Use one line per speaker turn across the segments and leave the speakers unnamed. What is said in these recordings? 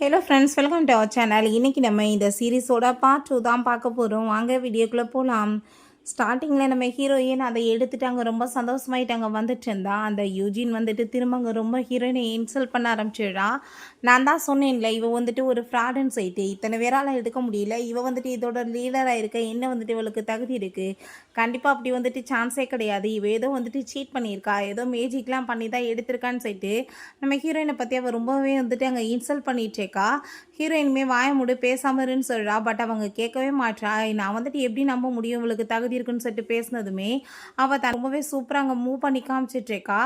Hello friends welcome to our channel இன்றைக்கி நம்ம இந்த சீரிஸோட பார்ட் டூ தான் பார்க்க போகிறோம் வாங்க வீடியோக்குள்ளே போகலாம் ஸ்டார்டிங்கில் நம்ம ஹீரோயின் அதை எடுத்துட்டு அங்கே ரொம்ப சந்தோஷமாயிட்டு அங்கே வந்துட்டு இருந்தா அந்த யூஜின் வந்துட்டு திரும்ப அங்கே ரொம்ப ஹீரோயினை இன்சல்ட் பண்ண ஆரம்பிச்சிடுறா. நான் தான் சொன்னேன்ல இவ வந்துட்டு ஒரு ஃப்ராடுன்னு சொல்லிட்டு. இத்தனை பேரால் எடுக்க முடியல. இவ வந்துட்டு இதோட லீடராக இருக்க என்ன வந்துட்டு இவளுக்கு தகுதி இருக்குது கண்டிப்பாக அப்படி வந்துட்டு சான்ஸே கிடையாது. இவ ஏதோ வந்துட்டு சீட் பண்ணியிருக்கா. ஏதோ மேஜிக்லாம் பண்ணி தான் எடுத்திருக்கான்னு சொல்லிட்டு நம்ம ஹீரோயினை பற்றி அவள் ரொம்பவே வந்துட்டு அங்கே இன்சல்ட் பண்ணிட்டேக்கா. ஹீரோயினுமே வாய முடி பேசாமருன்னு சொல்கிறா பட் அவங்க கேட்கவே மாட்றா. நான் வந்துட்டு எப்படி நம்ப முடியும் இவளுக்கு தகுதி இருக்குன்னு சொல்லிட்டு பேசினதுமே அவள் ரொம்பவே சூப்பராக அங்கே மூவ் பண்ணி காமிச்சிட்ருக்கா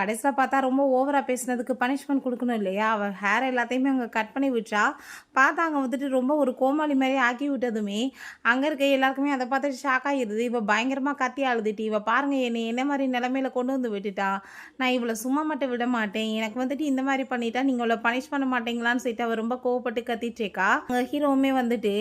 கடைசியில் பார்த்தா ரொம்ப ஓவராக பேசினதுக்கு பனிஷ்மெண்ட் கொடுக்கணும் இல்லையா? அவள் ஹேர் எல்லாத்தையுமே அங்கே கட் பண்ணி விட்டா பார்த்தா அங்கே வந்துட்டு ரொம்ப ஒரு கோமாளி மாதிரி ஆக்கி விட்டதுமே அங்கே இருக்க எல்லாருக்குமே அதை பார்த்துட்டு ஷாக் ஆகிடுது. இவள் பயங்கரமாக கத்தி அழுதுட்டு இவள் பாருங்க என்னை என்ன மாதிரி நிலமையில கொண்டு வந்து விட்டுட்டா. நான் இவ்வளோ சும்மா மட்டும் விட மாட்டேன். எனக்கு வந்துட்டு இந்த மாதிரி பண்ணிட்டா நீங்கள் இவ்வளோ பனிஷ் பண்ண மாட்டீங்களான்னு சொல்லிட்டு அவள் ரொம்ப கோவப்பட்டு கத்திட்டேக்கா அங்கே ஹீரோவுமே வந்துட்டு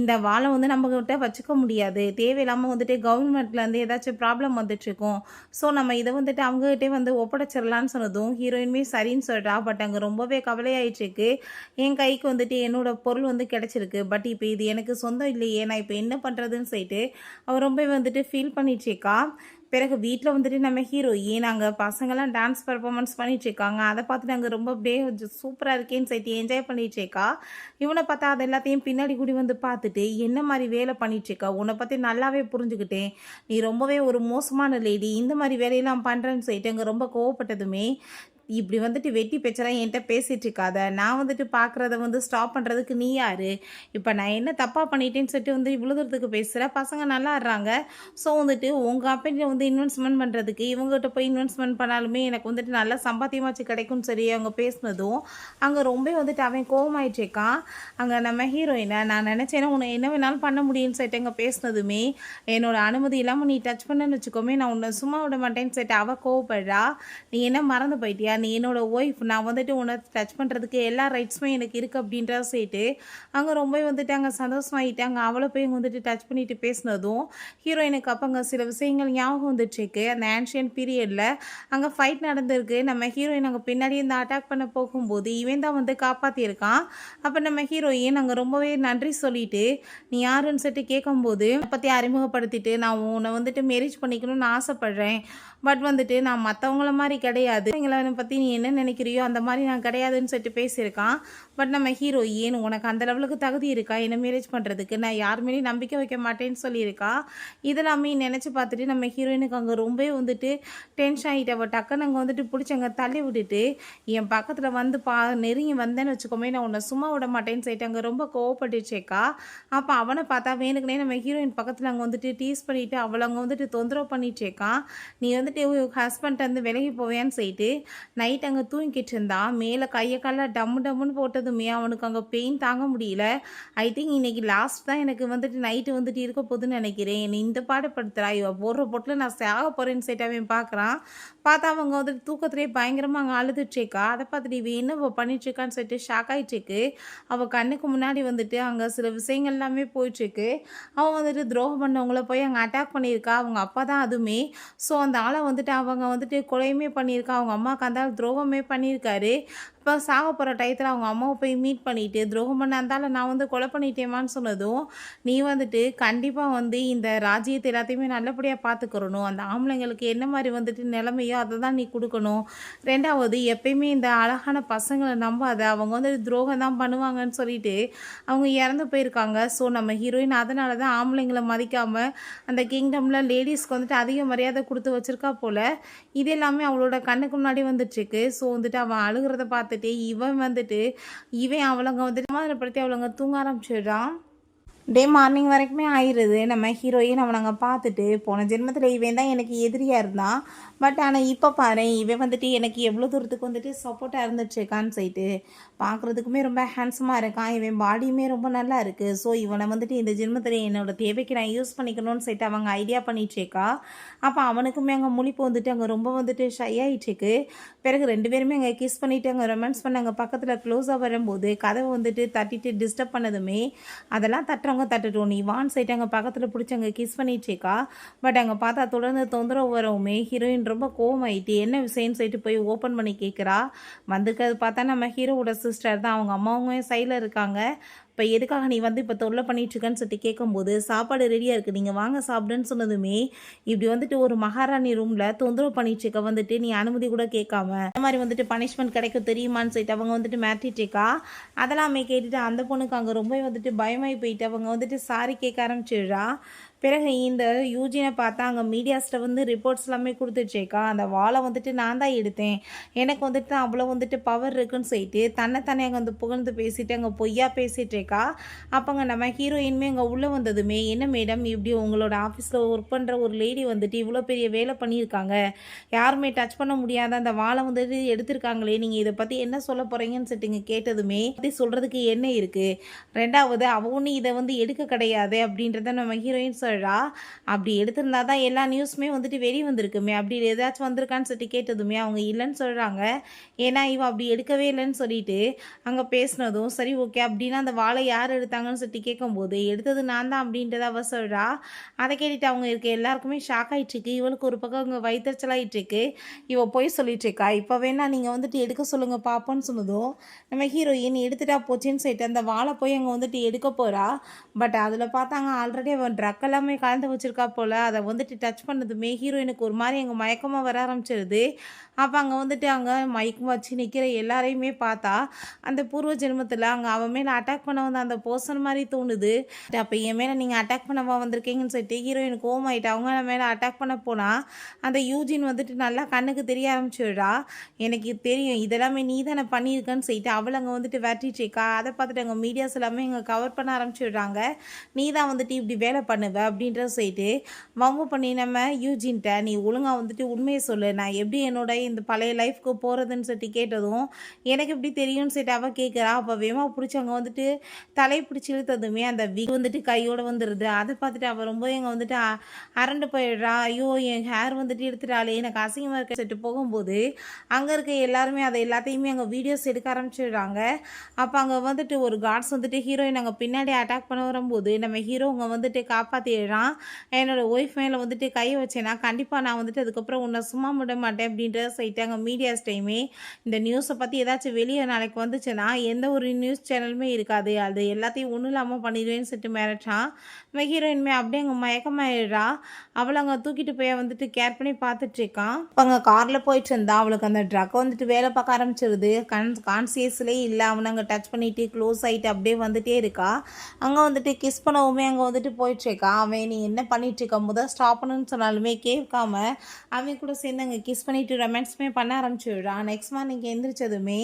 இந்த வாழை வந்து நம்ம கிட்ட வச்சுக்க முடியாது. தேவையில்லாமல் வந்துட்டு கவர்மெண்ட்லேருந்து ஏதாச்சும் ப்ராப்ளம் வந்துட்டுருக்கும் ஸோ நம்ம இதை வந்துட்டு அவங்ககிட்டே வந்து ஒப்படைச்சிடலான்னு சொன்னதும் ஹீரோயினுமே சரின்னு சொல்லிட்டா பட் அங்கே ரொம்பவே கவலையாயிட்டுருக்கு. என் கைக்கு வந்துட்டு என்னோட பொருள் வந்து கிடச்சிருக்கு. பட் இப்போ இது எனக்கு சொந்தம் இல்லையே நான் இப்போ என்ன பண்ணுறதுன்னு சொல்லிட்டு அவள் ரொம்பவே வந்துட்டு ஃபீல் பண்ணிட்டுருக்கா. பிறகு வீட்டில் வந்துட்டு நம்ம ஹீரோயின் அங்கே பசங்கள்லாம் டான்ஸ் பர்ஃபார்மன்ஸ் பண்ணிகிட்டு இருக்காங்க. அதை பார்த்து நாங்கள் ரொம்ப அப்படியே சூப்பராக இருக்கேன்னு சொல்லிட்டு என்ஜாய் பண்ணிட்டு இருக்கா. இவனை பார்த்தா அது எல்லாத்தையும் பின்னாடி கூடி வந்து பார்த்துட்டு என்ன மாதிரி வேலை பண்ணிட்டு இருக்கா? உன்னை பற்றி நல்லாவே புரிஞ்சுக்கிட்டேன். நீ ரொம்பவே ஒரு மோசமான லேடி இந்த மாதிரி வேலையெல்லாம் பண்ணுறேன்னு சொல்லிட்டு அங்கே ரொம்ப கோவப்பட்டதுமே இப்படி வந்துட்டு வெட்டி பேச்செல்லாம் என்கிட்ட பேசிகிட்டு இருக்காத. நான் வந்துட்டு பார்க்குறத வந்து ஸ்டாப் பண்ணுறதுக்கு நீ யார்? இப்போ நான் என்ன தப்பாக பண்ணிட்டேன்னு சொல்லிட்டு வந்து இவ்வளோ தூரத்துக்கு பேசுகிற பசங்க நல்லா ஆடுறாங்க. ஸோ வந்துட்டு உங்கள் கம்பெனியில் வந்து இன்வெஸ்ட்மெண்ட் பண்ணுறதுக்கு இவங்ககிட்ட போய் இன்வெஸ்ட்மெண்ட் பண்ணாலுமே எனக்கு வந்துட்டு நல்லா சம்பாத்தியமாச்சு கிடைக்கும்னு சொல்லி அவங்க பேசினதும் அங்கே ரொம்ப வந்துட்டு அவன் கோவமாயிட்டுருக்கான் அங்கே நம்ம ஹீரோயினை நான் நினச்சேன்னா உன்னை என்ன வேணாலும் பண்ண முடியும்னு சொல்லிட்டு அங்கே பேசினதுமே என்னோடய அனுமதி இல்லாமல் நீ டச் பண்ணன்னு வச்சுக்கோமே நான் உன்னை சும்மா விட மாட்டேன்னு சொல்லிட்டு அவள் கோவப்படுறா. நீ என்ன மறந்து போயிட்டியா? நீ என்னோட ஒய்ஃப் நான் வந்துட்டு உன்னை டச் பண்ணுறதுக்கு எல்லா ரைட்ஸுமே எனக்கு இருக்குது அப்படின்ற சொல்லிட்டு அங்கே ரொம்ப வந்துட்டு அங்கே சந்தோஷமாயிட்டாங்க. அவளை போய் வந்துட்டு டச் பண்ணிவிட்டு பேசினதும் ஹீரோயினுக்கு அப்போ அங்கே சில விஷயங்கள் ஞாபகம் வந்துட்டுருக்கு. அந்த ஆன்ஷியன் பீரியடில் அங்கே ஃபைட் நடந்திருக்கு. நம்ம ஹீரோயின் அங்கே பின்னாடி இந்த அட்டாக் பண்ண போகும்போது இவன் தான் வந்து காப்பாற்றியிருக்கான் அப்போ நம்ம ஹீரோயின் அங்கே ரொம்பவே நன்றி சொல்லிட்டு நீ யாருன்னு சொல்லிட்டு கேட்கும்போது பற்றி அறிமுகப்படுத்திட்டு நான் உன்னை வந்துட்டு மேரேஜ் பண்ணிக்கணும்னு ஆசைப்பட்றேன். பட் வந்துட்டு நான் மற்றவங்கள மாதிரி கிடையாது. எங்களை பற்றி நீ என்ன நினைக்கிறியோ அந்த மாதிரி நான் கிடையாதுன்னு சொல்லிட்டு பேசியிருக்கான். பட் நம்ம ஹீரோ ஏன் உனக்கு அந்த லெவலுக்கு தகுதி இருக்கா? என்ன மேரேஜ் பண்ணுறதுக்கு நான் யார் மேலேயும் நம்பிக்கை வைக்க மாட்டேன்னு சொல்லியிருக்கா. இதெல்லாமே நினச்சி பார்த்துட்டு நம்ம ஹீரோயினுக்கு அங்கே ரொம்பவே வந்துட்டு டென்ஷன் ஆகிட்டு அவள் டக்குன்னு அங்கே வந்துட்டு பிடிச்சி அங்கே தள்ளி விட்டுட்டு என் பக்கத்தில் வந்து பா நெருங்கி வந்தேன்னு வச்சுக்கோமே நான் உன்னை சும்மா விட மாட்டேன்னு சொல்லிட்டு அங்கே ரொம்ப கோவப்பட்டுச்சேக்கா அப்போ அவனை பார்த்தா வேணுக்குனே நம்ம ஹீரோயின் பக்கத்தில் அங்கே வந்துட்டு டீஸ் பண்ணிவிட்டு அவளை அங்கே வந்துட்டு தொந்தரவு பண்ணிட்டேக்கான் நீ வந்துட்டு ஹஸ்பண்ட் வந்து விலகி போவேன்னு சொல்லிட்டு நைட் அங்கே தூங்கிட்டு இருந்தான் மேலே கையை கால டம்மு டம்முன்னு போட்டதுமே அவனுக்கு அங்கே பெயின் தாங்க முடியல. ஐ திங்க் இன்றைக்கி லாஸ்ட் தான் எனக்கு வந்துட்டு நைட்டு வந்துட்டு இருக்க போதுன்னு நினைக்கிறேன். என்னை இந்த பாடப்படுத்துகிறா இவள் போடுற போட்டில் நான் சாக போகிறேன்னு சொல்லிட்டு அவன் பார்க்குறான் பார்த்தா அவங்க வந்துட்டு தூக்கத்துலேயே பயங்கரமாக அங்கே அழுதுட்ருக்கா அதை பார்த்துட்டு இவன் என்ன இவள் பண்ணிட்டுருக்கான்னு சொல்லிட்டு ஷாக் ஆகிட்டுருக்கு அவள் கண்ணுக்கு முன்னாடி வந்துட்டு அங்கே சில விஷயங்கள் எல்லாமே போயிட்டுருக்கு. அவன் வந்துட்டு துரோகம் பண்ணவங்கள போய் அங்கே அட்டாக் பண்ணியிருக்கா. அவங்க அப்பா தான் அதுவுமே. ஸோ அந்த ஆளை வந்துட்டு அவங்க வந்துட்டு கொலையுமே பண்ணியிருக்கா. அவங்க அம்மாவுக்கு அந்த ஆள் துரோகமே பண்ணியிருக்காரு. இப்போ சாக போகிற டயத்தில் அவங்க அம்மாவை போய் மீட் பண்ணிவிட்டு துரோகம் பண்ண நான் வந்து கொலை பண்ணிட்டேமான்னு சொன்னதும் நீ வந்துட்டு கண்டிப்பாக வந்து இந்த ராஜ்யத்தை எல்லாத்தையுமே நல்லபடியாக பார்த்துக்கிறணும் அந்த ஆம்பளைங்களுக்கு என்ன மாதிரி வந்துட்டு நிலைமையோ அதை தான் நீ கொடுக்கணும். ரெண்டாவது எப்பயுமே இந்த அழகான பசங்களை நம்பாத அவங்க வந்து துரோகம் தான் பண்ணுவாங்கன்னு சொல்லிட்டு அவங்க இறந்து போயிருக்காங்க. ஸோ நம்ம ஹீரோயின் அதனால தான் ஆம்பளைங்களை மதிக்காமல் அந்த கிங்டமில் லேடிஸ்க்கு வந்துட்டு அதிக மரியாதை கொடுத்து வச்சுருக்கா போல். இது எல்லாமே அவளோட கண்ணுக்கு முன்னாடி வந்துட்டுருக்கு ஸோ வந்துட்டு அவன் அழுகிறத பார்த்துட்டு இவன் வந்துட்டு இவன் அவளங்க வந்துட்டு மாதிரிப்படுத்தி அவளங்க தூங்க ஆரம்பிச்சிடுறான் டே மார்னிங் வரைக்குமே ஆயிடுது நம்ம ஹீரோயின் அவனை அங்கே பார்த்துட்டு போன ஜென்மத்தில் இவன் தான் எனக்கு எதிரியாக இருந்தான். பட் ஆனால் இப்போ பாரு இவன் வந்துட்டு எனக்கு எவ்வளோ தூரத்துக்கு வந்துட்டு சப்போர்ட்டாக இருந்துச்சுக்கான்னு சொல்லிட்டு பார்க்குறதுக்குமே ரொம்ப ஹேண்ட்ஸமாக இருக்கான். இவன் பாடியுமே ரொம்ப நல்லா இருக்குது ஸோ இவனை வந்துட்டு இந்த ஜென்மத்தில் என்னோட தேவைக்கு நான் யூஸ் பண்ணிக்கணும்னு சொல்லிட்டு அவங்க ஐடியா பண்ணிகிட்ருக்கா அப்போ அவனுக்குமே அங்கே முழிப்பு வந்துட்டு அங்கே ரொம்ப வந்துட்டு ஷை ஆகிட்டுருக்கு பிறகு ரெண்டு பேருமே அங்கே கிஸ் பண்ணிவிட்டு அங்கே ரொமான்ஸ் பண்ண அங்கே பக்கத்தில் க்ளோஸாக வரும்போது கதவை வந்துட்டு தட்டிட்டு டிஸ்டர்ப் பண்ணதுமே அதெல்லாம் தட்டுறவங்க அவங்க நீ வான் சொல்லிட்டு அங்கே பக்கத்தில் பிடிச்சி அங்கே கிஸ் பண்ணிகிட்ருக்கா பட் அங்கே பார்த்தா தொடர்ந்து தொந்தரவு வரவுமே ஹீரோயின் ரொம்ப கோவமாயிட்டு என்ன விஷயம்னு சொல்லிட்டு போய் ஓப்பன் பண்ணி கேட்குறா வந்திருக்கிறது பார்த்தா நம்ம ஹீரோவோட சிஸ்டர் தான். அவங்க அம்மாவும் சைடில் இருக்காங்க. இப்போ எதுக்காக நீ வந்து இப்போ தொல்லை பண்ணிட்டுருக்கேன்னு சொல்லிட்டு கேட்கும்போது சாப்பாடு ரெடியாக இருக்குது நீங்கள் வாங்க சாப்பிடுன்னு சொன்னதுமே இப்படி வந்துட்டு ஒரு மகாராணி ரூமில் தொந்தரவு பண்ணிட்டு வந்துட்டு நீ அனுமதி கூட கேட்காம இந்த மாதிரி வந்துட்டு பனிஷ்மெண்ட் கிடைக்கும் தெரியுமான்னு சொல்லிட்டு அவங்க வந்துட்டு மிரட்டிட்டு அதெல்லாமே கேட்டுட்டு அந்த பொண்ணுக்கு அங்கே ரொம்ப வந்துட்டு பயமாகி போயிட்டு அவங்க வந்துட்டு சாரி கேட்க ஆரம்பிச்சிடுறா. பிறகு இந்த யூஜினை பார்த்தா அங்கே மீடியாஸ்கிட்ட வந்து ரிப்போர்ட்ஸ் எல்லாமே கொடுத்துச்சேக்கா அந்த வாழை வந்துட்டு நான் தான் எடுத்தேன். எனக்கு வந்துட்டு அவ்வளோ வந்துட்டு பவர் இருக்குன்னு சொல்லிட்டு தன்னைத்தானே அங்கே வந்து புகழ்ந்து பேசிட்டு அங்கே பொய்யா பேசிட்டேக்கா அப்போங்க நம்ம ஹீரோயின்மே அங்கே உள்ளே வந்ததுமே என்ன மேடம் இப்படி உங்களோட ஆஃபீஸில் ஒர்க் பண்ணுற ஒரு லேடி வந்துட்டு இவ்வளோ பெரிய வேலை பண்ணியிருக்காங்க. யாருமே டச் பண்ண முடியாத அந்த வாழை வந்துட்டு எடுத்திருக்காங்களே. நீங்கள் இதை பற்றி என்ன சொல்ல போகிறீங்கன்னு சொல்லிட்டு கேட்டதுமே பற்றி சொல்கிறதுக்கு என்ன இருக்குது ரெண்டாவது அவ ஒன்றும் இதை வந்து எடுக்க கிடையாது. அப்படின்றத நம்ம ஹீரோயின் சொல்கிறா அப்படி எடுத்திருந்தா தான் எல்லா நியூஸுமே வந்துட்டு வெளியே வந்திருக்குமே. அப்படி ஏதாச்சும் வந்திருக்கான்னு சொல்லிட்டு கேட்டதுமே அவங்க இல்லைன்னு சொல்கிறாங்க ஏன்னா இவன் அப்படி எடுக்கவே இல்லைன்னு சொல்லிட்டு அங்கே பேசினதும் சரி ஓகே அப்படின்னா அந்த வாழை யார் எடுத்தாங்கன்னு சொல்லிட்டு கேட்கும்போது எடுத்தது நான் தான் அப்படின்றத அவ சொல்கிறா அதை கேட்டுட்டு அவங்க இருக்க எல்லாருக்குமே ஷாக் ஆகிட்டுருக்கு இவளுக்கு ஒரு பக்கம் அங்கே வயிற்றுச்சலாயிட்டுருக்கு இவ போய் சொல்லிட்டுருக்கா இப்போ வேணா நீங்கள் வந்துட்டு எடுக்க சொல்லுங்கள் பாப்போன்னு சொன்னதும் நம்ம ஹீரோயின் எடுத்துட்டா போச்சுன்னு சொல்லிட்டு அந்த வாழை போய் அங்கே வந்துட்டு எடுக்க போகிறா பட் அதில் பார்த்தாங்க ஆல்ரெடி அவன் ட்ரக்கில் எல்லாமே கலந்து வச்சிருக்கா போல். அதை வந்துட்டு டச் பண்ணதுமே ஹீரோயினுக்கு ஒரு மாதிரி அங்கே மயக்கமாக வர ஆரம்பிச்சிருது. அப்போ அங்கே வந்துட்டு அங்கே மயக்கம் வச்சு நிற்கிற எல்லாரையுமே பார்த்தா அந்த பூர்வ ஜென்மத்தில் அங்கே அவன் மேலே அட்டாக் பண்ண வந்த அந்த பர்சன் மாதிரி தோணுது. அப்போ என் மேலே நீங்கள் அட்டாக் பண்ணவா வந்திருக்கீங்கன்னு சொல்லிட்டு ஹீரோயின் ஆகிட்டு அவங்க மேலே அட்டாக் பண்ண போனால் அந்த யூஜின் வந்துட்டு நல்லா கண்ணுக்கு தெரிய ஆரம்பிச்சிடுறா. எனக்கு தெரியும் இதெல்லாமே நீ தானே பண்ணியிருக்கேன்னு சொல்லிட்டு அவள் அங்கே வந்துட்டு வெட்டிட்டு இருக்கா. அதை பார்த்துட்டு அங்கே மீடியாஸ் எல்லாமே இங்கே கவர் பண்ண ஆரம்பிச்சிடுறாங்க. நீ தான் வந்துட்டு இப்படி வேலை பண்ணுவ அப்படின்றத சொல்லிட்டு வம்பு பண்ணி நம்ம யூஜின்ட்ட நீ ஒழுங்காக வந்துட்டு உண்மையை சொல்லு. நான் எப்படி என்னோட இந்த பழைய லைஃப்க்கு போகிறதுன்னு சொல்லிட்டு கேட்டதும் எனக்கு எப்படி தெரியும்னு சொல்லிட்டு அவள் கேட்குறா அப்போ வேமா பிடிச்சவங்க அங்கே வந்துட்டு தலை பிடிச்சி இழுத்ததுமே அந்த விக் வந்துட்டு கையோடு வந்துடுது அதை பார்த்துட்டு அவள் ரொம்ப எங்கள் வந்துட்டு அ- அரண்டு போயிடுறா. ஐயோ என் ஹேர் வந்துட்டு எடுத்துட்டாலே எனக்கு அசிங்கமாக இருக்க. சொல்லிட்டு போகும்போது அங்கே இருக்க எல்லாருமே அதை எல்லாத்தையுமே அங்கே வீடியோஸ் எடுக்க ஆரம்பிச்சிடுறாங்க. அப்போ அங்கே வந்துட்டு ஒரு கார்ட்ஸ் வந்துட்டு ஹீரோயின் அங்கே பின்னாடி அட்டாக் பண்ண வரும்போது நம்ம ஹீரோ வந்துட்டு காப்பாற்றி காப்பாற்றிடுறான் என்னோட ஒய்ஃப் மேலே வந்துட்டு கை வச்சேன்னா கண்டிப்பாக நான் வந்துட்டு அதுக்கப்புறம் உன்னை சும்மா விட மாட்டேன் அப்படின்றத சொல்லிட்டாங்க மீடியாஸ் டைமே இந்த நியூஸை பற்றி ஏதாச்சும் வெளியே நாளைக்கு வந்துச்சுன்னா எந்த ஒரு நியூஸ் சேனலுமே இருக்காது. அது எல்லாத்தையும் ஒன்றும் இல்லாமல் பண்ணிடுவேன்னு சொல்லிட்டு மிரட்டான் நம்ம ஹீரோயின்மே அப்படியே அங்கே மயக்கமாயிடுறா. அவளை அங்கே தூக்கிட்டு போய் வந்துட்டு கேர் பண்ணி பார்த்துட்டு இருக்கான். இப்போ அங்கே காரில் போயிட்டு இருந்தா அவளுக்கு அந்த ட்ரக் வந்துட்டு வேலை பார்க்க ஆரம்பிச்சிருது. கன் கான்சியஸ்லேயே இல்லை. அவனை அங்கே டச் பண்ணிட்டு க்ளோஸ் ஆகிட்டு அப்படியே வந்துட்டே இருக்கா. அங்கே வந்துட்டு கிஸ் பண்ணவுமே அங்கே வந்துட்டு போயிட்டு இருக்கா. அவன் நீ என்ன பண்ணிட்டு இருக்க முதல் ஸ்டாப் பண்ணுன்னு சொன்னாலுமே கேட்காம அவன் கூட சேர்ந்து அங்கே கிஸ் பண்ணிட்டு ரொமான்ஸுமே பண்ண ஆரம்பிச்சுடுறான் நெக்ஸ்ட் மார்னிங் எந்திரிச்சதுமே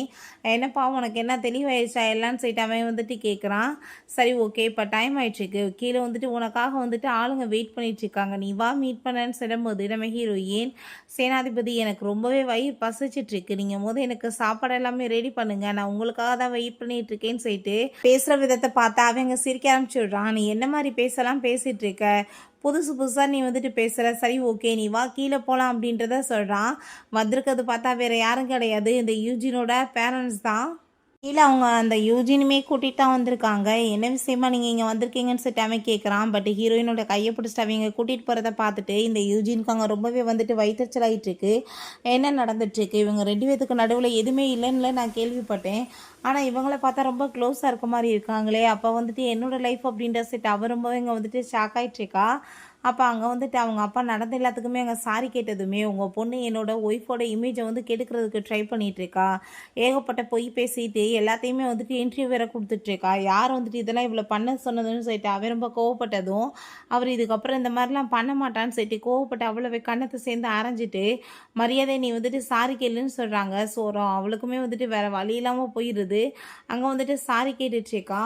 என்னப்பா உனக்கு என்ன தெளிவாயிடுச்சா எல்லான்னு சொல்லிட்டு அவன் வந்துட்டு கேட்குறான் சரி ஓகே இப்போ டைம் ஆயிடுச்சுக்கு கீழே வந்துட்டு உனக்காக வந்துட்டு ஆளுங்க வெயிட் பண்ணிட்டு இருக்காங்க நீ வா மீட் பண்ணன்னு சொல்லும்போது நம்ம ஹீரோயின் சேனாதிபதி எனக்கு ரொம்பவே வயிறு பசிச்சிட்டு இருக்கு நீங்கள் போது எனக்கு சாப்பாடு எல்லாமே ரெடி பண்ணுங்க. நான் உங்களுக்காக தான் வெயிட் பண்ணிட்டு இருக்கேன்னு சொல்லிட்டு பேசுகிற விதத்தை பார்த்தா அவங்க சிரிக்க ஆரம்பிச்சிடுறான். நீ என்ன மாதிரி பேசலாம் பேசிட்டு கேட்க புதுசு புதுசாக நீ வந்துட்டு பேசுகிற சரி ஓகே நீ வா கீழே போகலாம் அப்படின்றத சொல்கிறான் வந்திருக்கிறது பார்த்தா வேறு யாரும் கிடையாது. இந்த யூஜினோட பேரண்ட்ஸ் தான். இல்லை அவங்க அந்த யூஜினுமே கூட்டிகிட்டு தான் வந்திருக்காங்க. என்ன விஷயமா நீங்கள் இங்கே வந்திருக்கீங்கன்னு சொல்லிட்டு அவன் கேட்குறான் பட் ஹீரோயினோட கையை பிடிச்சிட்டு அவங்க கூட்டிகிட்டு போகிறத பார்த்துட்டு இந்த யூஜினுக்கு அங்கே ரொம்பவே வந்துட்டு வயிற்றுச்சல் ஆகிட்டுருக்கு என்ன நடந்துட்டுருக்கு? இவங்க ரெண்டு பேத்துக்கு நடுவில் எதுவுமே இல்லைன்னு நான் கேள்விப்பட்டேன். ஆனால் இவங்களை பார்த்தா ரொம்ப க்ளோஸாக இருக்க மாதிரி இருக்காங்களே. அப்போ வந்துட்டு என்னோடய லைஃப் அப்படின்ற செட் அவ ரொம்பவே இங்கே வந்துட்டு ஷாக் ஆகிட்டுருக்கா அப்போ அங்கே வந்துட்டு அவங்க அப்பா நடந்த எல்லாத்துக்குமே அங்கே சாரி கேட்டதுமே உங்கள் பொண்ணு என்னோட ஒய்ஃபோட இமேஜை வந்து கெடுக்கிறதுக்கு ட்ரை பண்ணிகிட்ருக்கா ஏகப்பட்ட பொய் பேசிட்டு எல்லாத்தையுமே வந்துட்டு இன்டர்வியூ வேற கொடுத்துட்ருக்கா யார் வந்துட்டு இதெல்லாம் இவ்வளோ பண்ண சொன்னதுன்னு சொல்லிட்டு அவன் ரொம்ப கோவப்பட்டதும் அவர் இதுக்கப்புறம் இந்த மாதிரிலாம் பண்ண மாட்டான்னு சொல்லிட்டு கோவப்பட்டு அவ்வளோ கண்ணத்தை சேர்ந்து அரைஞ்சிட்டு மரியாதை நீ வந்துட்டு சாரி கேளுன்னு சொல்கிறாங்க ஸோ அவளுக்குமே வந்துட்டு வேறு வழி இல்லாமல் போயிடுது அங்கே வந்துட்டு சாரி கேட்டுட்ருக்கா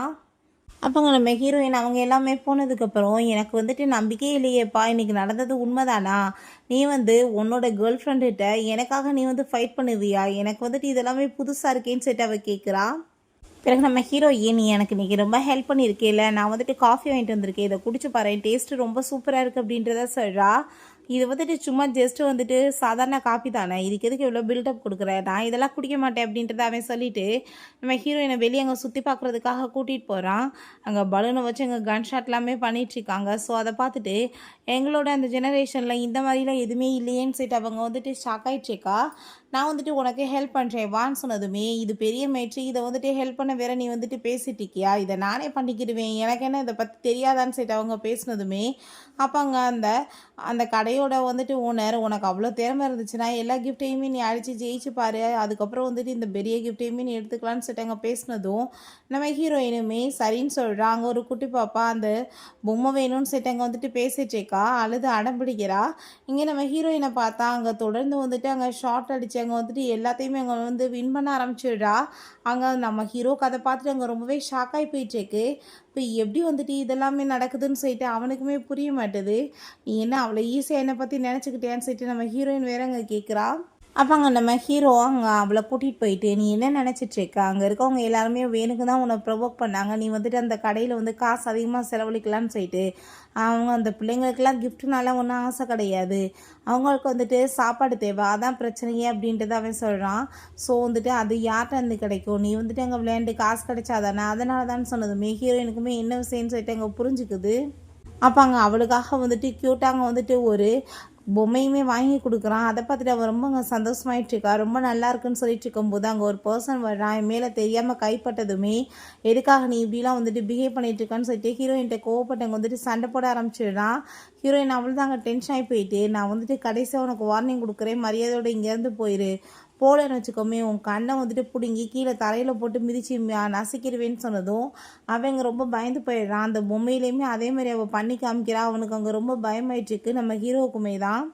அப்போங்க நம்ம ஹீரோயின் அவங்க எல்லாமே போனதுக்கப்புறம் எனக்கு வந்துட்டு நம்பிக்கையே இல்லையேப்பா இன்றைக்கி நடந்தது உண்மைதானா? நீ வந்து உன்னோட கேர்ள் ஃப்ரெண்டுகிட்ட எனக்காக நீ வந்து ஃபைட் பண்ணுவியா? எனக்கு வந்துட்டு இதெல்லாமே புதுசாக இருக்கேன்னு சொல்லிட்டு அவள் கேட்குறா பிறகு நம்ம ஹீரோயின் நீ எனக்கு இன்றைக்கி ரொம்ப ஹெல்ப் பண்ணியிருக்கேல நான் வந்துட்டு காஃபி வாங்கிட்டு வந்திருக்கேன் இதை குடிச்சு பாரு டேஸ்ட்டு ரொம்ப சூப்பராக இருக்குது அப்படின்றத சொல்கிறா இது வந்துட்டு சும்மா ஜஸ்ட்டு வந்துட்டு சாதாரண காஃபி தானே? இதுக்கு எதுக்கு இவ்வளோ பில்டப் கொடுக்குற? நான் இதெல்லாம் குடிக்க மாட்டேன் அப்படின்றத அவன் சொல்லிட்டு நம்ம ஹீரோயினை வெளியே அங்கே சுற்றி பார்க்குறதுக்காக கூட்டிகிட்டு போகிறான் அங்கே பலூனை வச்சு அங்கே கன் ஷாட் எல்லாமே பண்ணிகிட்ருக்காங்க ஸோ அதை பார்த்துட்டு எங்களோட அந்த ஜெனரேஷனில் இந்த மாதிரிலாம் எதுவுமே இல்லையேன்னு சொல்லிட்டு அவங்க வந்துட்டு ஷாக் ஆயிடுச்சேக்கா நான் வந்துட்டு உனக்கு ஹெல்ப் பண்ணுறேன் வான்னு சொன்னதுமே இது பெரிய மேட்ரு இதை வந்துட்டு ஹெல்ப் பண்ண வேற நீ வந்துட்டு பேசிட்டு இருக்கியா? இதை நானே பண்ணிக்கிடுவேன். எனக்கு என்ன இதை பற்றி தெரியாதான்னு சொல்லிட்டு அவங்க பேசினதுமே அப்போ அங்கே அந்த அந்த கடையோட வந்துட்டு ஓனர் உனக்கு அவ்வளோ திறமை இருந்துச்சுன்னா எல்லா கிஃப்ட்டையுமே நீ அடித்து ஜெயிச்சு பாரு. அதுக்கப்புறம் வந்துட்டு இந்த பெரிய கிஃப்ட்டையுமே நீ எடுத்துக்கலான்னு சொல்லிட்டு அங்கே பேசினதும் நம்ம ஹீரோயினுமே சரின்னு சொல்கிறா அங்கே ஒரு குட்டி பாப்பா அந்த பொம்மை வேணும்னு சொல்லிட்டு அங்கே வந்துட்டு பேசிட்டு இருக்கா. அழுது அடம்பிடிக்கிறா இங்கே நம்ம ஹீரோயினை பார்த்தா அங்கே தொடர்ந்து வந்துட்டு அங்கே ஷார்ட் அடிச்சு அங்கே வந்துட்டு எல்லாத்தையுமே அங்கே வந்து வின் பண்ண ஆரம்பிச்சிடுறா. அங்கே நம்ம ஹீரோ கதை பார்த்துட்டு அங்கே ரொம்பவே ஷாக் ஆகி போயிட்டுருக்கு. இப்போ எப்படி வந்துட்டு இதெல்லாமே நடக்குதுன்னு சொல்லிட்டு அவனுக்குமே புரிய மாட்டுது. நீ என்ன அவ்வளோ ஈஸியாக என்னை பற்றி நினச்சிக்கிட்டேன்னு சொல்லிட்டு நம்ம ஹீரோயின் வேற அங்கே கேட்குறா அப்போ அங்கே நம்ம ஹீரோ அங்கே அவளை கூட்டிகிட்டு போயிட்டு நீ என்ன நினச்சிட்ருக்க அங்கே இருக்கவங்க எல்லாருமே வேணுக்கு தான் உன்னை ப்ரொவோக் பண்ணாங்க. நீ வந்துட்டு அந்த கடையில் வந்து காசு அதிகமாக செலவழிக்கலாம்னு சொல்லிட்டு அவங்க அந்த பிள்ளைங்களுக்கெல்லாம் கிஃப்ட்னால ஒன்றும் ஆசை கிடையாது. அவங்களுக்கு வந்துட்டு சாப்பாடு தேவை. அதான் பிரச்சனையே அப்படின்ட்டு அவன் சொல்கிறான் ஸோ வந்துட்டு அது யார்கிட்ட இருந்து கிடைக்கும்? நீ வந்துட்டு அங்கே விளையாண்டு காசு கிடைச்சாதானே அதனால தான் சொன்னதுமே ஹீரோயினுக்குமே என்ன விஷயம்னு சொல்லிட்டு அங்கே புரிஞ்சுக்குது. அப்போ அங்கே அவளுக்காக வந்துட்டு க்யூட்டாங்க வந்துட்டு ஒரு பொம்மையுமே வாங்கி கொடுக்குறான். அதை பார்த்துட்டு அவள் ரொம்ப அங்கே சந்தோஷமாயிட்டு இருக்கா. ரொம்ப நல்லா இருக்குன்னு சொல்லிட்டு இருக்கும்போது அங்கே ஒரு பர்சன் வர்றான் என் மேலே தெரியாமல் கைப்பட்டதுமே எதுக்காக நீ இப்படிலாம் வந்துட்டு பிஹேவ் பண்ணிட்டு இருக்கான்னு சொல்லிட்டு ஹீரோயின்கிட்ட கோவப்பட்டவங்க வந்துட்டு சண்டை போட ஆரம்பிச்சிடுறான். ஹீரோயின் அவள் தான் அங்கே டென்ஷன் ஆகி போயிட்டு நான் வந்துட்டு கடைசியாக உனக்கு வார்னிங் கொடுக்குறேன் மரியாதையோட இங்கேருந்து போயிரு. போலன்னு வச்சுக்கோமே உன் கண்ணை வந்துட்டு பிடுங்கி கீழே தரையில் போட்டு மிதிச்சு நசுக்கிடுவேன்னு சொன்னதும் அவங்க ரொம்ப பயந்து போயிடுறான். அந்த பொம்மையிலையுமே அதே மாதிரி அவள் பண்ணி காமிக்கிறா. அவனுக்கு அங்கே ரொம்ப பயமாயிட்டுருக்கு நம்ம ஹீரோவுக்குமே தான்.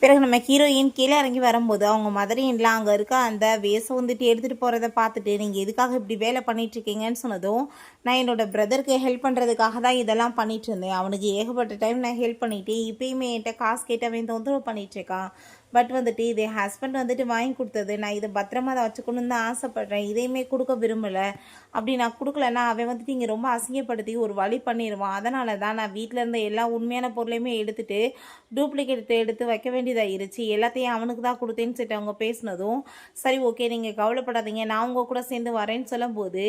பிறகு நம்ம ஹீரோயின் கீழே இறங்கி வரும்போது அவங்க மதுரையின்லாம் அங்கே இருக்க அந்த வேஷம் வந்துட்டு எடுத்துகிட்டு போகிறத பார்த்துட்டு நீங்கள் எதுக்காக இப்படி வேலை பண்ணிகிட்ருக்கீங்கன்னு சொன்னதும் நான் என்னோடய பிரதருக்கு ஹெல்ப் பண்ணுறதுக்காக தான் இதெல்லாம் பண்ணிகிட்டு இருந்தேன். அவனுக்கு ஏகப்பட்ட டைம் நான் ஹெல்ப் பண்ணிட்டேன் இப்பயுமே என்கிட்ட காசு கேட்டு அவன் தொந்தரவு பண்ணிகிட்ருக்கான் பட் வந்துட்டு இது ஹஸ்பண்ட் வந்துட்டு வாங்கி கொடுத்தது. நான் இதை பத்திரமா அதை வச்சுக்கணும்னு தான் ஆசைப்பட்றேன். இதையுமே கொடுக்க விரும்பலை. அப்படி நான் கொடுக்கலன்னா அவன் வந்துட்டு இங்கே ரொம்ப அசிங்கப்படுத்தி ஒரு வழி பண்ணிடுவான். அதனால தான் நான் வீட்டில் இருந்த எல்லா உண்மையான பொருளையுமே எடுத்துட்டு டூப்ளிகேட் எடுத்து வைக்க வேண்டியதாக இருச்சு எல்லாத்தையும் அவனுக்கு தான் கொடுத்தேன்னு சொல்லிட்டு அவங்க பேசினதும் சரி ஓகே நீங்கள் கவலைப்படாதீங்க. நான் அவங்க கூட சேர்ந்து வரேன்னு சொல்லும்போது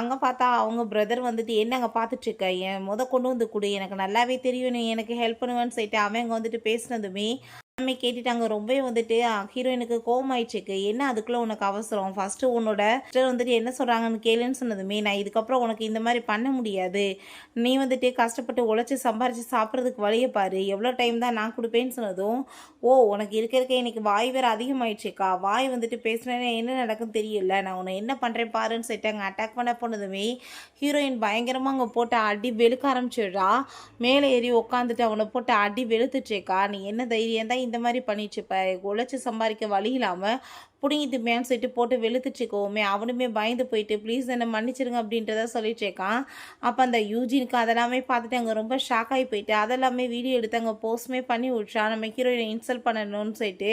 அங்கே பார்த்தா அவங்க பிரதர் வந்துட்டு என்னங்க பார்த்துட்ருக்க? என் முத கொண்டு வந்து கொடு. எனக்கு நல்லாவே தெரியும். நீ எனக்கு ஹெல்ப் பண்ணுவேன்னு சொல்லிட்டு அவன் அங்கே வந்துட்டு பேசினதுமே எல்லாமே கேட்டுட்டாங்க. ரொம்பவே வந்துட்டு ஹீரோயினுக்கு கோவமாயிடுச்சுக்கு என்ன அதுக்குள்ள உனக்கு அவசரம்? ஃபர்ஸ்ட் உன்னோட sister வந்துட்டு என்ன சொல்றாங்கன்னு கேளுன்னு சொன்னதுமே நான் இதுக்கப்புறம் உனக்கு இந்த மாதிரி பண்ண முடியாது. நீ வந்துட்டு கஷ்டப்பட்டு உழைச்சி சம்பாரிச்சு சாப்பிட்றதுக்கு வழியை பாரு. எவ்வளோ டைம் தான் நான் கொடுப்பேன்னு சொன்னதும் ஓ உனக்கு இருக்க இருக்க இன்னைக்கு வாய் வேற அதிகமாயிடுச்சுக்கா. வாய் வந்துட்டு பேசுனேன்னு என்ன நடக்கும் தெரியல. நான் உன்னை என்ன பண்ணுறேன் பாருன்னு சொல்லிட்டு அங்கே அட்டாக் பண்ண போனதுமே ஹீரோயின் பயங்கரமாக அங்கே போட்டு அடி வெளுக்க ஆரம்பிச்சிடுறா. மேலே ஏறி உட்காந்துட்டு அவனை போட்டு அடி வெளுத்துச்சேக்கா நீ என்ன தைரியம்? தான் இந்த மாதிரி பண்ணிட்டு இப்போ உழைச்சி சம்பாதிக்க வழி இல்லாமல் பிடுங்கிட்டு மேன்னு சொல்லிட்டு போட்டு வெளுத்துட்ருக்கோமே அவனுமே பயந்து போயிட்டு ப்ளீஸ் என்னை மன்னிச்சிருங்க அப்படின்றத சொல்லிட்டு இருக்கான். அப்போ அந்த யூஜினுக்கு அதெல்லாமே பார்த்துட்டு அங்கே ரொம்ப ஷாக் ஆகி போயிட்டு அதெல்லாமே வீடியோ எடுத்து அங்கே போஸ்ட்மே பண்ணி விட்றா நம்ம ஹீரோயினை இன்சல்ட் பண்ணணும்னு சொல்லிட்டு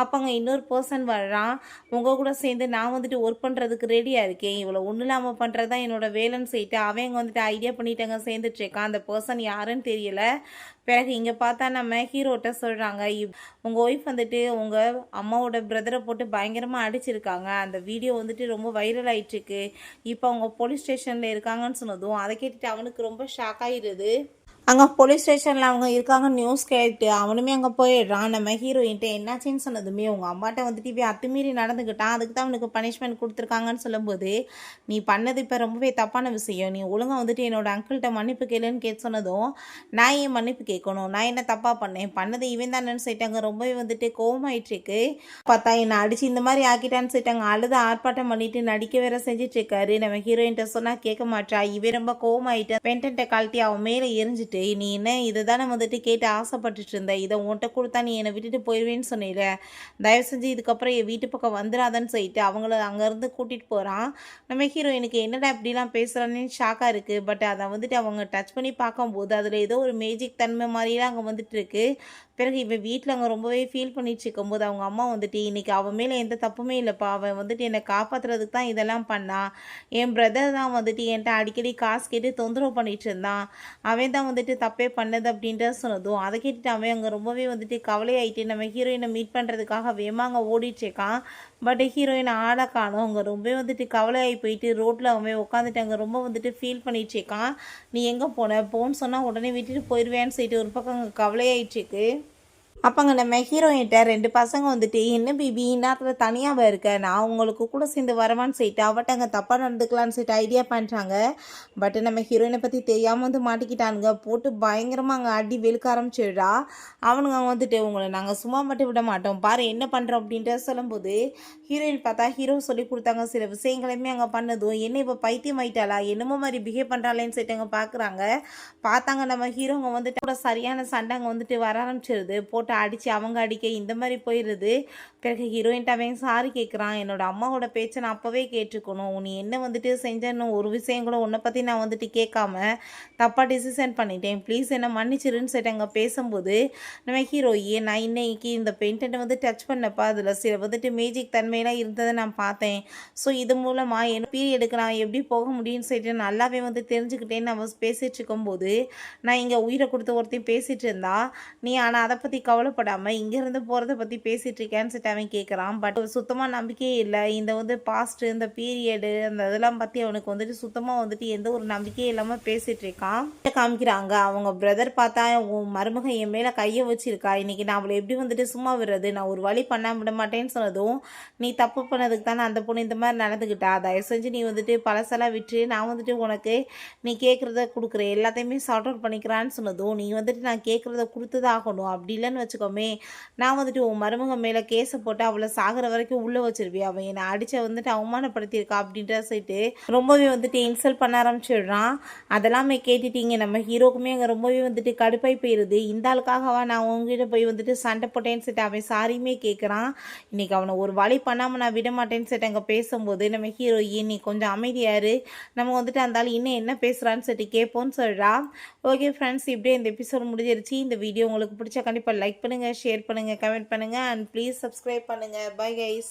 அப்போ அங்கே இன்னொரு பர்சன் வர்றான். உங்கள் கூட சேர்ந்து நான் வந்துட்டு ஒர்க் பண்ணுறதுக்கு ரெடியாக இருக்கேன். இவ்வளோ ஒன்றும் இல்லாமல் பண்ணுறது தான் என்னோட வேலைன்னு சொல்லிட்டு அவன் அங்கே வந்துட்டு ஐடியா பண்ணிட்டு அங்கே சேர்ந்துட்டு இருக்கான். அந்த பர்சன் யாருன்னு தெரியல. பிறகு இங்கே பார்த்தா நம்ம ஹீரோட்ட சொல்கிறாங்க உங்கள் ஒய்ஃப் வந்துட்டு உங்கள் அம்மாவோட பிரதரை போட்டு பயங்கரமாக அடிச்சிருக்காங்க. அந்த வீடியோ வந்துட்டு ரொம்ப வைரல் ஆயிட்டுருக்கு. இப்போ அவங்க போலீஸ் ஸ்டேஷனில் இருக்காங்கன்னு சொன்னதும் அதை கேட்டுட்டு அவனுக்கு ரொம்ப ஷாக் ஆகிடுது அங்கே போலீஸ் ஸ்டேஷனில் அவங்க இருக்காங்க நியூஸ் கேட்டு அவனுமே அங்கே போயிடுறான் நம்ம ஹீரோயின்ட்டு என்னாச்சுன்னு சொன்னதுமே உங்கள் அம்மாட்ட வந்துட்டு இவன் அத்துமீறி நடந்துக்கிட்டான். அதுக்கு தான் அவனுக்கு பனிஷ்மெண்ட் கொடுத்துருக்காங்கன்னு சொல்லும்போது நீ பண்ணது இப்போ ரொம்பவே தப்பான விஷயம். நீ ஒழுங்காக வந்துட்டு என்னோட அங்கிள்கிட்ட மன்னிப்பு கேளுன்னு கேட்டு சொன்னதும் நான் ஏன் மன்னிப்பு கேட்கணும்? நான் என்ன தப்பாக பண்ணேன்? பண்ணது இவன் தானேன்னு சொல்லிட்டாங்க ரொம்பவே வந்துட்டு கோவமாயிட்டுருக்கு. பார்த்தா என்னை அடித்து இந்த மாதிரி ஆக்கிட்டான்னு சொல்லிட்டாங்க. அழுது ஆர்ப்பாட்டம் பண்ணிட்டு நடிக்க வேற செஞ்சுட்டு இருக்காரு நம்ம ஹீரோயின்ட்ட சொன்னால் கேட்க மாட்டா. இவன் ரொம்ப கோவமாயிட்டு. பென்டென்ட்டை கழட்டி அவன் மேலே எரிஞ்சிட்டு நீ என்ன? இதை தானே வந்துட்டு கேட்டு ஆசைப்பட்டுட்டு இருந்த இதை உன்கிட்ட கொடுத்தா நீ என்னை விட்டுட்டு போயிடுவேன்னு சொன்னீல தயவு செஞ்சு இதுக்கப்புறம் என் வீட்டு பக்கம் வந்துடாதன்னு சொல்லிட்டு அவங்கள அங்கேருந்து கூட்டிகிட்டு போகிறான் நம்ம ஹீரோயினுக்கு என்னடா இப்படிலாம் பேசுகிறான்னு ஷாக்காக இருக்குது பட் அதை வந்துட்டு அவங்க டச் பண்ணி பார்க்கும்போது அதில் ஏதோ ஒரு மேஜிக் தன்மை மாதிரிலாம் அங்கே வந்துட்டு இருக்கு. பிறகு இவன் வீட்டில் அங்கே ரொம்பவே ஃபீல் பண்ணிட்டு இருக்கும்போது அவங்க அம்மா வந்துட்டு இன்றைக்கி அவன் மேலே எந்த தப்புமே இல்லைப்பா. அவன் வந்துட்டு என்னை காப்பாற்றுறதுக்கு தான் இதெல்லாம் பண்ணான் என் பிரதர் தான் வந்துட்டு என்கிட்ட அடிக்கடி காசு கேட்டு தொந்தரவு பண்ணிட்டு இருந்தான். அவன் தான் வந்துட்டு தப்பே பண்ணது அப்படின்ற சொன்னதும் அதை கேட்டுட்டு அவன் அங்கே ரொம்பவே வந்துட்டு கவலையாயிட்டு நம்ம ஹீரோயினை மீட் பண்ணுறதுக்காக வேகமாக அங்கே ஓடிட்டுருக்கான் பட் ஹீரோயின் ஆட காணும். அங்கே ரொம்பவே வந்துட்டு கவலையாகி போயிட்டு ரோட்டில் அவன் உட்காந்துட்டு அங்கே ரொம்ப வந்துட்டு ஃபீல் பண்ணிட்டு நீ எங்கே போன? போன்னு சொன்னால் உடனே விட்டுட்டு போயிடுவேன்னு சொல்லிட்டு ஒரு பக்கம் அங்கே கவலையாயிட்டுருக்கு அப்போங்க நம்ம ஹீரோயின்ட்ட ரெண்டு பசங்க வந்துட்டு என்ன பிபி? இந்நேரத்தில் தனியாக இருக்க? நான் உங்களுக்கு கூட சேர்ந்து வரவான்னு சொல்லிட்டு அவட்டங்க தப்பாக நடந்துக்கலான்னு சொல்லிட்டு ஐடியா பண்ணுறாங்க பட் நம்ம ஹீரோயினை பற்றி தெரியாமல் வந்து மாட்டிக்கிட்டானுங்க. போட்டு பயங்கரமாக அங்கே அடி வெளுக்க ஆரம்பிச்சிடுறா. அவனுங்க வந்துட்டு உங்களை நாங்கள் சும்மா மட்டும் விட மாட்டோம். பாரு என்ன பண்ணுறோம் அப்படின்ட்டு சொல்லும்போது ஹீரோயின் பார்த்தா ஹீரோ சொல்லி கொடுத்தாங்க. சில விஷயங்களையுமே அங்கே பண்ணதும் என்ன இப்போ பைத்தியம் ஆயிட்டாளா? என்னமோ மாதிரி பிஹேவ் பண்ணுறாளேன்னு சொல்லிட்டு அங்கே பார்க்குறாங்க பார்த்தாங்க நம்ம ஹீரோங்க வந்துட்டு கூட சரியான சண்டை அங்கே வந்துட்டு வர ஆரம்பிச்சிருது. போட்டு அடித்து அவங்க அடிக்க இந்த மாதிரி போயிடுது பிறகு ஹீரோயின்ட்ட அவன் சாரி கேட்குறான் என்னோட அம்மாவோட பேச்சை நான் அப்போவே கேட்டுக்கணும். நீ என்ன வந்துட்டு செஞ்சேன்னு ஒரு விஷயம் கூட உன்னை பற்றி நான் வந்துட்டு கேட்காம தப்பாக டிசிஷன் பண்ணிட்டேன். ப்ளீஸ் என்னை மன்னிச்சிருன்னு சொல்லிட்டு அங்கே பேசும்போது நம்ம ஹீரோயே நான் இன்னைக்கு இந்த பெயிண்டை வந்து டச் பண்ணப்பா அதில் சில வந்துட்டு மேஜிக் தன்மையெல்லாம் இருந்ததை நான் பார்த்தேன். ஸோ இது மூலமாக என்ன பீரியடுக்கு நான் எப்படி போக முடியும்னு சொல்லிட்டு நல்லாவே வந்து தெரிஞ்சுக்கிட்டேன்னு அவன் பேசிகிட்டு இருக்கும்போது நான் இங்கே உயிரை கொடுத்து ஒருத்தையும் பேசிகிட்டு இருந்தா நீ ஆனால் அதை பற்றி கவலைப்படாமல் இங்கேருந்து போகிறத பற்றி பேசிகிட்டு இருக்கேன்னு சொல்லிட்டு அவன் கேட்குறான் பட் சுத்தமாக நம்பிக்கையே இல்லை. இந்த வந்து பாஸ்ட்டு இந்த பீரியடு அந்த இதெல்லாம் பற்றி அவனுக்கு வந்துட்டு சுத்தமாக வந்துட்டு எந்த ஒரு நம்பிக்கையும் இல்லாமல் பேசிகிட்டு இருக்கான். காமிக்கிறாங்க. அவங்க பிரதர் பார்த்தா உன் மருமக என் மேலே கையை வச்சிருக்கா. இன்றைக்கி நான் அவளை எப்படி வந்துட்டு சும்மா விடுறது? நான் ஒரு வழி பண்ண விட மாட்டேன்னு சொன்னதும் நீ தப்பு பண்ணதுக்கு தானே அந்த பொண்ணு இந்த மாதிரி நடந்துக்கிட்டா தயவு செஞ்சு நீ வந்துட்டு பழசெல்லாம் விட்டு நான் வந்துட்டு உனக்கு நீ கேட்குறத கொடுக்குற எல்லாத்தையுமே சார்ட் அவுட் பண்ணிக்கிறான்னு சொன்னதும் நீ வந்துட்டு நான் கேட்குறத கொடுத்துதான் ஆகணும். அப்படி இல்லைன்னு வச்சுக்கோமே. நான் வந்துட்டு உன் மருமகம் மேலே கேஸை போட்டு அவளை சாகிற வரைக்கும் உள்ளே வச்சிருவியா? அவன் என்னை அடித்த வந்துட்டு அவமானப்படுத்தியிருக்கா அப்படின்ற சொல்லிட்டு ரொம்பவே வந்துட்டு இன்சல்ட் பண்ண ஆரம்பிச்சிடுறான். அதெல்லாமே கேட்டுட்டீங்க நம்ம ஹீரோக்குமே அங்கே ரொம்பவே வந்துட்டு கடுப்பாய் போயிடுது இந்த ஆளுக்காகவா நான் உங்ககிட்ட போய் வந்துட்டு சண்டை போட்டேன்னு சொல்லிட்டு அவன் சாரியுமே கேட்குறான் இன்னைக்கு அவனை ஒரு வழி பண்ணாமல் நான் விட மாட்டேன்னு சொல்லிட்டு அங்கே பேசும்போது நம்ம ஹீரோ நீ கொஞ்சம் அமைதியாரு நம்ம வந்துட்டு அந்த ஆள் இன்னும் என்ன பேசுகிறான்னு சொல்லிட்டு கேட்போன்னு சொல்கிறா ஓகே ஃப்ரெண்ட்ஸ் இப்படியே இந்த எபிசோட் முடிஞ்சிருச்சு. இந்த வீடியோ உங்களுக்கு பிடிச்சா கண்டிப்பாக லைக் லைக் பண்ணுங்கள் ஷேர் பண்ணுங்கள் கமெண்ட் பண்ணுங்கள் அண்ட் ப்ளீஸ் சப்ஸ்கிரைப் பண்ணுங்கள் பை கைஸ்